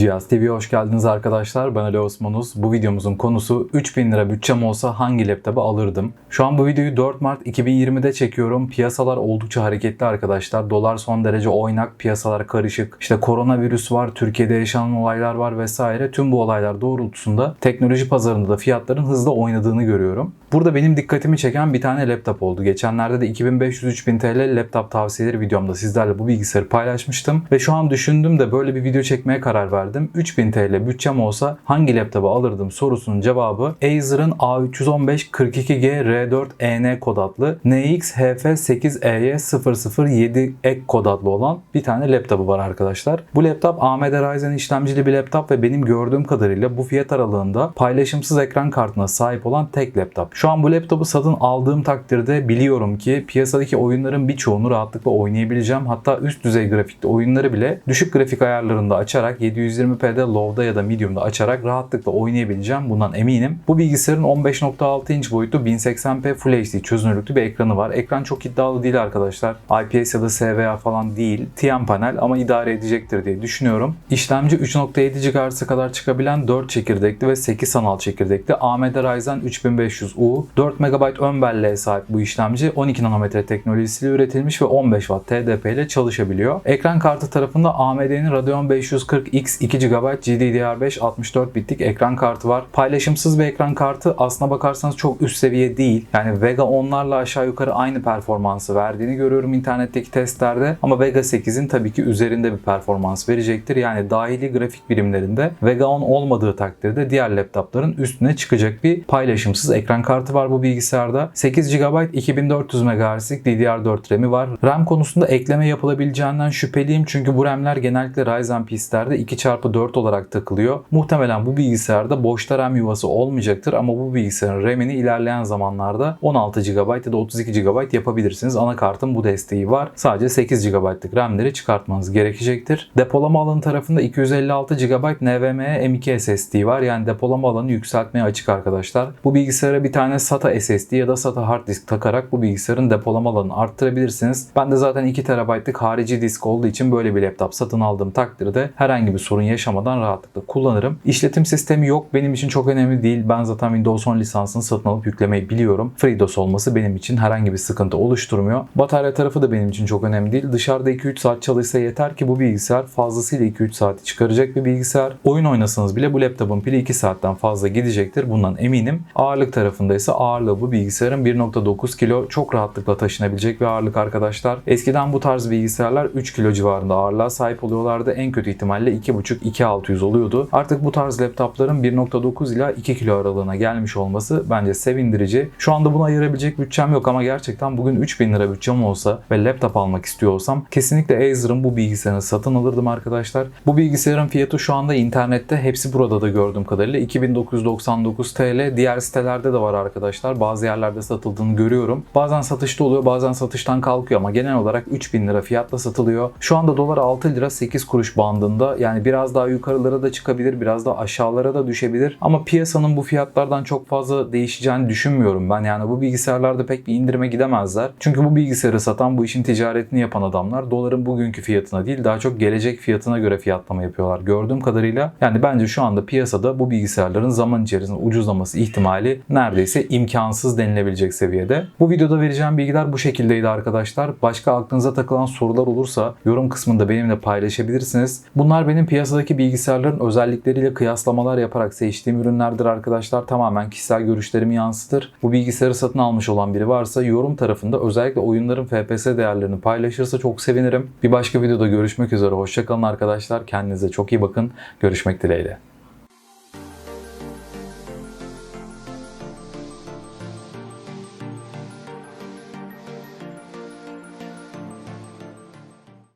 Cihaz TV'ye hoş geldiniz arkadaşlar. Ben Ali Osmanuz. Bu videomuzun konusu 3000 lira bütçem olsa hangi laptopu alırdım? Şu an bu videoyu 4 Mart 2020'de çekiyorum. Piyasalar oldukça hareketli arkadaşlar. Dolar son derece oynak, piyasalar karışık. İşte koronavirüs var, Türkiye'de yaşanan olaylar var vesaire. Tüm bu olaylar doğrultusunda teknoloji pazarında da fiyatların hızla oynadığını görüyorum. Burada benim dikkatimi çeken bir tane laptop oldu. Geçenlerde de 2500-3000 TL laptop tavsiyeleri videomda sizlerle bu bilgisayarı paylaşmıştım. Ve şu an düşündüm de böyle bir video çekmeye karar verdim. 3000 TL bütçem olsa hangi laptopu alırdım sorusunun cevabı Acer'ın A315 42G R4EN kod adlı NX HF8EY 007 ek kod adlı olan bir tane laptopu var arkadaşlar. Bu laptop AMD Ryzen işlemcili bir laptop ve benim gördüğüm kadarıyla bu fiyat aralığında paylaşımsız ekran kartına sahip olan tek laptop. Şu an bu laptopu satın aldığım takdirde biliyorum ki piyasadaki oyunların birçoğunu rahatlıkla oynayabileceğim. Hatta üst düzey grafikte oyunları bile düşük grafik ayarlarında açarak 720p'de low'da ya da medium'da açarak rahatlıkla oynayabileceğim. Bundan eminim. Bu bilgisayarın 15.6 inç boyutlu 1080p Full HD çözünürlüklü bir ekranı var. Ekran çok iddialı değil arkadaşlar. IPS ya da SVA falan değil. TN panel ama idare edecektir diye düşünüyorum. İşlemci 3.7 GHz'a kadar çıkabilen 4 çekirdekli ve 8 sanal çekirdekli AMD Ryzen 3500U 4 MB ön belleğe sahip bu işlemci 12 nanometre teknolojisiyle üretilmiş ve 15 Watt TDP ile çalışabiliyor. Ekran kartı tarafında AMD'nin Radeon 540X 2 GB GDDR5 64 bitlik ekran kartı var. Paylaşımsız bir ekran kartı aslına bakarsanız çok üst seviye değil. Yani Vega 10'larla aşağı yukarı aynı performansı verdiğini görüyorum internetteki testlerde. Ama Vega 8'in tabii ki üzerinde bir performans verecektir. Yani dahili grafik birimlerinde Vega 10 olmadığı takdirde diğer laptopların üstüne çıkacak bir paylaşımsız ekran kartı var bu bilgisayarda. 8 GB 2400 MHz'lik DDR4 RAM'i var. RAM konusunda ekleme yapılabileceğinden şüpheliyim çünkü bu RAM'ler genellikle Ryzen PC'lerde 2x4 olarak takılıyor. Muhtemelen bu bilgisayarda boşta RAM yuvası olmayacaktır ama bu bilgisayarın RAM'ini ilerleyen zamanlarda 16 GB ya da 32 GB yapabilirsiniz. Anakartın bu desteği var. Sadece 8 GB'lık RAM'leri çıkartmanız gerekecektir. Depolama alanı tarafında 256 GB NVMe M2 SSD var. Yani depolama alanı yükseltmeye açık arkadaşlar. Bu bilgisayara bir tane SATA SSD ya da SATA hard disk takarak bu bilgisayarın depolama alanını arttırabilirsiniz. Ben de zaten 2 TB'lık harici disk olduğu için böyle bir laptop satın aldığım takdirde herhangi bir sorun yaşamadan rahatlıkla kullanırım. İşletim sistemi yok. Benim için çok önemli değil. Ben zaten Windows 10 lisansını satın alıp yüklemeyi biliyorum. FreeDOS olması benim için herhangi bir sıkıntı oluşturmuyor. Batarya tarafı da benim için çok önemli değil. Dışarıda 2-3 saat çalışsa yeter ki bu bilgisayar fazlasıyla 2-3 saati çıkaracak bir bilgisayar. Oyun oynasanız bile bu laptopun pili 2 saatten fazla gidecektir. Bundan eminim. Ağırlık tarafında ise ağırlığı bu bilgisayarın 1.9 kilo çok rahatlıkla taşınabilecek bir ağırlık arkadaşlar. Eskiden bu tarz bilgisayarlar 3 kilo civarında ağırlığa sahip oluyorlardı. En kötü ihtimalle 2.5-2.600 oluyordu. Artık bu tarz laptopların 1.9 ila 2 kilo aralığına gelmiş olması bence sevindirici. Şu anda buna ayırabilecek bütçem yok ama gerçekten bugün 3000 lira bütçem olsa ve laptop almak istiyor olsam kesinlikle Acer'ın bu bilgisayarını satın alırdım arkadaşlar. Bu bilgisayarın fiyatı şu anda internette hepsi burada da gördüğüm kadarıyla 2999 TL. Diğer sitelerde de var arkadaşlar. Bazı yerlerde satıldığını görüyorum. Bazen satışta oluyor bazen satıştan kalkıyor ama genel olarak 3000 lira fiyatla satılıyor. Şu anda dolar 6 lira 8 kuruş bandında. Yani biraz daha yukarılara da çıkabilir, biraz da aşağılara da düşebilir. Ama piyasanın bu fiyatlardan çok fazla değişeceğini düşünmüyorum ben. Yani bu bilgisayarlarda pek bir indirime gidemezler. Çünkü bu bilgisayarı satan, bu işin ticaretini yapan adamlar doların bugünkü fiyatına değil daha çok gelecek fiyatına göre fiyatlama yapıyorlar. Gördüğüm kadarıyla yani bence şu anda piyasada bu bilgisayarların zaman içerisinde ucuzlaması ihtimali neredeyse imkansız denilebilecek seviyede. Bu videoda vereceğim bilgiler bu şekildeydi arkadaşlar. Başka aklınıza takılan sorular olursa yorum kısmında benimle paylaşabilirsiniz. Bunlar benim piyasadaki bilgisayarların özellikleriyle kıyaslamalar yaparak seçtiğim ürünlerdir arkadaşlar. Tamamen kişisel görüşlerimi yansıtır. Bu bilgisayarı satın almış olan biri varsa yorum tarafında özellikle oyunların FPS değerlerini paylaşırsa çok sevinirim. Bir başka videoda görüşmek üzere. Hoşçakalın arkadaşlar. Kendinize çok iyi bakın. Görüşmek dileğiyle.